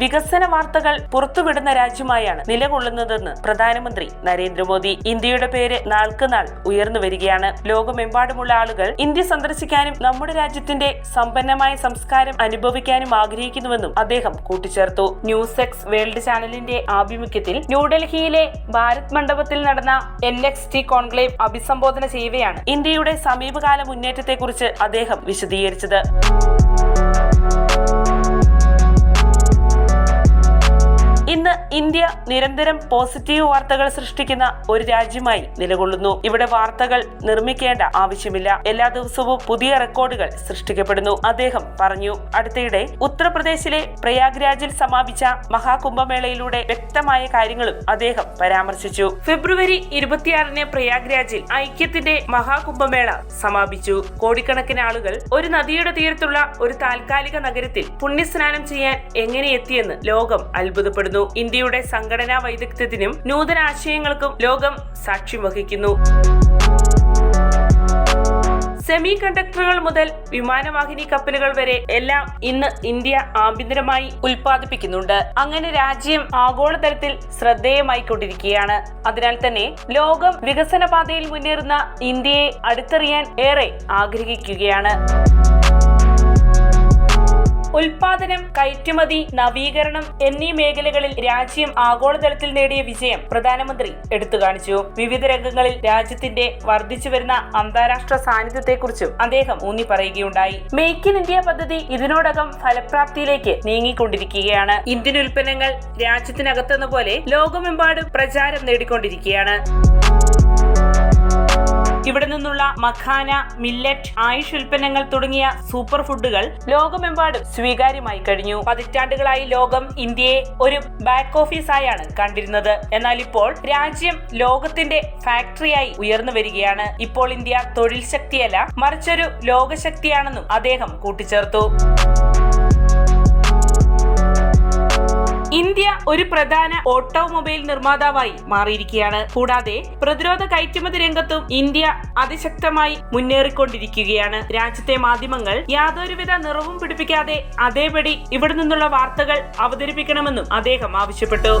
വികസന വാർത്തകൾ പുറത്തുവിടുന്ന രാജ്യമായാണ് നിലകൊള്ളുന്നതെന്ന് പ്രധാനമന്ത്രി നരേന്ദ്രമോദി. ഇന്ത്യയുടെ പേര് നാൾക്കുനാൾ ഉയർന്നു വരികയാണ്. ലോകമെമ്പാടുമുള്ള ആളുകൾ ഇന്ത്യ സന്ദർശിക്കാനും നമ്മുടെ രാജ്യത്തിന്റെ സമ്പന്നമായ സംസ്കാരം അനുഭവിക്കാനും ആഗ്രഹിക്കുന്നുവെന്നും അദ്ദേഹം കൂട്ടിച്ചേർത്തു. ന്യൂസ് എക്സ് വേൾഡ് ചാനലിന്റെ ആഭിമുഖ്യത്തിൽ ന്യൂഡൽഹിയിലെ ഭാരത് മണ്ഡപത്തിൽ നടന്ന എൻ എക്സ് ടി കോൺക്ലേവ് അഭിസംബോധന ചെയ്യവെയാണ് ഇന്ത്യയുടെ സമീപകാല മുന്നേറ്റത്തെക്കുറിച്ച് അദ്ദേഹം വിശദീകരിച്ചത്. ഇന്ത്യ നിരന്തരം പോസിറ്റീവ് വാർത്തകൾ സൃഷ്ടിക്കുന്ന ഒരു രാജ്യമായി നിലകൊള്ളുന്നു. ഇവിടെ വാർത്തകൾ നിർമ്മിക്കേണ്ട ആവശ്യമില്ല. എല്ലാ ദിവസവും പുതിയ റെക്കോർഡുകൾ സൃഷ്ടിക്കപ്പെടുന്നു. അദ്ദേഹം പറഞ്ഞു. അടുത്തിടെ ഉത്തർപ്രദേശിലെ പ്രയാഗ്രാജിൽ സമാപിച്ച മഹാകുംഭമേളയിലൂടെ വ്യക്തമായ കാര്യങ്ങളും അദ്ദേഹം പരാമർശിച്ചു. ഫെബ്രുവരി ഇരുപത്തിയാറിന് പ്രയാഗ്രാജിൽ ഐക്യത്തിന്റെ മഹാകുംഭമേള സമാപിച്ചു. കോടിക്കണക്കിന് ആളുകൾ ഒരു നദിയുടെ തീരത്തുള്ള ഒരു താൽക്കാലിക നഗരത്തിൽ പുണ്യസ്നാനം ചെയ്യാൻ എങ്ങനെ എത്തിയെന്ന് ലോകം അത്ഭുതപ്പെടുന്നു. ഇന്ത്യയുടെ സംഘടനാ വൈദഗ്ധ്യത്തിനും നൂതന ആശയങ്ങൾക്കും ലോകം സാക്ഷ്യം വഹിക്കുന്നു. സെമി കണ്ടക്ടറുകൾ മുതൽ വിമാനവാഹിനി കപ്പലുകൾ വരെ എല്ലാം ഇന്ന് ഇന്ത്യ ആഭ്യന്തരമായി ഉൽപ്പാദിപ്പിക്കുന്നുണ്ട്. അങ്ങനെ രാജ്യം ആഗോളതലത്തിൽ ശ്രദ്ധേയമായി കൊണ്ടിരിക്കുകയാണ് അതിനാൽ തന്നെ ലോകം വികസന പാതയിൽ മുന്നേറുന്ന ഇന്ത്യയെ അടുത്തറിയാൻ ഏറെ ആഗ്രഹിക്കുകയാണ്. ഉൽപാദനം കയറ്റുമതി നവീകരണം എന്നീ മേഖലകളിൽ രാജ്യം ആഗോളതലത്തിൽ നേടിയ വിജയം പ്രധാനമന്ത്രി എടുത്തു കാണിച്ചു. വിവിധ രംഗങ്ങളിൽ രാജ്യത്തിന്റെ വർദ്ധിച്ചു വരുന്ന അന്താരാഷ്ട്ര സാന്നിധ്യത്തെക്കുറിച്ചും അദ്ദേഹം ഊന്നി പറയുകയുണ്ടായി. മേക്ക് ഇൻ ഇന്ത്യ പദ്ധതി ഇതിനോടകം ഫലപ്രാപ്തിയിലേക്ക് നീങ്ങിക്കൊണ്ടിരിക്കുകയാണ്. ഇന്ത്യൻ ഉൽപ്പന്നങ്ങൾ രാജ്യത്തിനകത്തെന്ന പോലെ ലോകമെമ്പാടും പ്രചാരം നേടിക്കൊണ്ടിരിക്കുകയാണ്. ഇവിടെ നിന്നുള്ള മഖാന മില്ലറ്റ് ആയുഷ് ഉൽപ്പന്നങ്ങൾ തുടങ്ങിയ സൂപ്പർ ഫുഡുകൾ ലോകമെമ്പാടും സ്വീകാര്യമായി കഴിഞ്ഞു. പതിറ്റാണ്ടുകളായി ലോകം ഇന്ത്യയെ ഒരു ബാക്ക് ഓഫീസായാണ് കണ്ടിരുന്നത്. എന്നാൽ ഇപ്പോൾ രാജ്യം ലോകത്തിന്റെ ഫാക്ടറിയായി ഉയർന്നു വരികയാണ്. ഇപ്പോൾ ഇന്ത്യ തൊഴിൽ ശക്തിയല്ല മറിച്ചൊരു ലോകശക്തിയാണെന്നും അദ്ദേഹം കൂട്ടിച്ചേർത്തു. ഇന്ത്യ ഒരു പ്രധാന ഓട്ടോമൊബൈൽ നിർമ്മാതാവായി മാറിയിരിക്കുകയാണ്. കൂടാതെ പ്രതിരോധ കയറ്റുമതി രംഗത്തും ഇന്ത്യ അതിശക്തമായി മുന്നേറിക്കൊണ്ടിരിക്കുകയാണ്. രാജ്യത്തെ മാധ്യമങ്ങൾ യാതൊരുവിധ നിറവും പിടിപ്പിക്കാതെ അതേപടി ഇവിടെ നിന്നുള്ള വാർത്തകൾ അവതരിപ്പിക്കണമെന്നും അദ്ദേഹം ആവശ്യപ്പെട്ടു.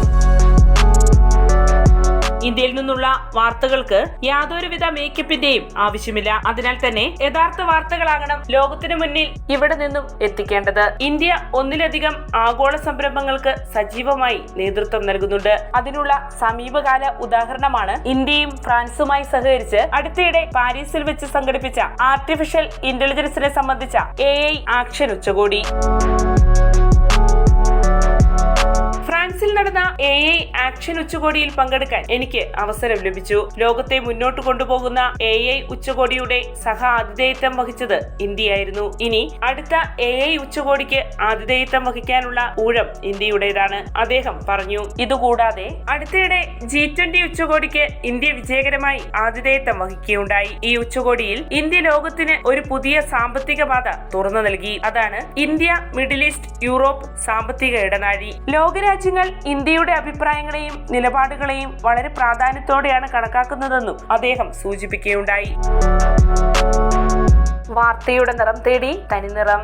ഇന്ത്യയിൽ നിന്നുള്ള വാർത്തകൾക്ക് യാതൊരുവിധ മേക്കപ്പിന്റെയും ആവശ്യമില്ല. അതിനാൽ തന്നെ യഥാർത്ഥ വാർത്തകളാകണം ലോകത്തിനു മുന്നിൽ ഇവിടെ നിന്നും എത്തിക്കേണ്ടത്. ഇന്ത്യ ഒന്നിലധികം ആഗോള സംരംഭങ്ങൾക്ക് സജീവമായി നേതൃത്വം നൽകുന്നുണ്ട്. അതിനുള്ള സമീപകാല ഉദാഹരണമാണ് ഇന്ത്യയും ഫ്രാൻസുമായി സഹകരിച്ച് അടുത്തിടെ പാരീസിൽ വെച്ച് സംഘടിപ്പിച്ച ആർട്ടിഫിഷ്യൽ ഇന്റലിജൻസിനെ സംബന്ധിച്ച എ ആക്ഷൻ ഉച്ചകോടി. ഫ്രാൻസിൽ നടന്ന എ ഐ ആക്ഷൻ ഉച്ചകോടിയിൽ പങ്കെടുക്കാൻ എനിക്ക് അവസരം ലഭിച്ചു. ലോകത്തെ മുന്നോട്ട് കൊണ്ടുപോകുന്ന എ ഐ ഉച്ചകോടിയുടെ സഹ ആതിഥേയത്വം വഹിച്ചത് ഇന്ത്യയായിരുന്നു. ഇനി അടുത്ത എ ഐ ഉച്ചകോടിക്ക് ആതിഥേയത്വം വഹിക്കാനുള്ള ഊഴം ഇന്ത്യയുടേതാണ് അദ്ദേഹം പറഞ്ഞു. ഇതുകൂടാതെ അടുത്തിടെ ജി ട്വന്റി ഉച്ചകോടിക്ക് ഇന്ത്യ വിജയകരമായി ആതിഥേയത്വം വഹിക്കുകയുണ്ടായി. ഈ ഉച്ചകോടിയിൽ ഇന്ത്യ ലോകത്തിന് ഒരു പുതിയ സാമ്പത്തിക പാത തുറന്നു നൽകി. അതാണ് ഇന്ത്യ മിഡിൽ ഈസ്റ്റ് യൂറോപ്പ് സാമ്പത്തിക ഇടനാഴി. ലോകരാജ്യങ്ങൾ ഇന്ത്യയുടെ അഭിപ്രായങ്ങളെയും നിലപാടുകളെയും വളരെ പ്രാധാന്യത്തോടെയാണ് കണക്കാക്കുന്നതെന്നും അദ്ദേഹം സൂചിപ്പിക്കുകയുണ്ടായി. വാർത്തയുടെ നിറം തേടി തനിനിറം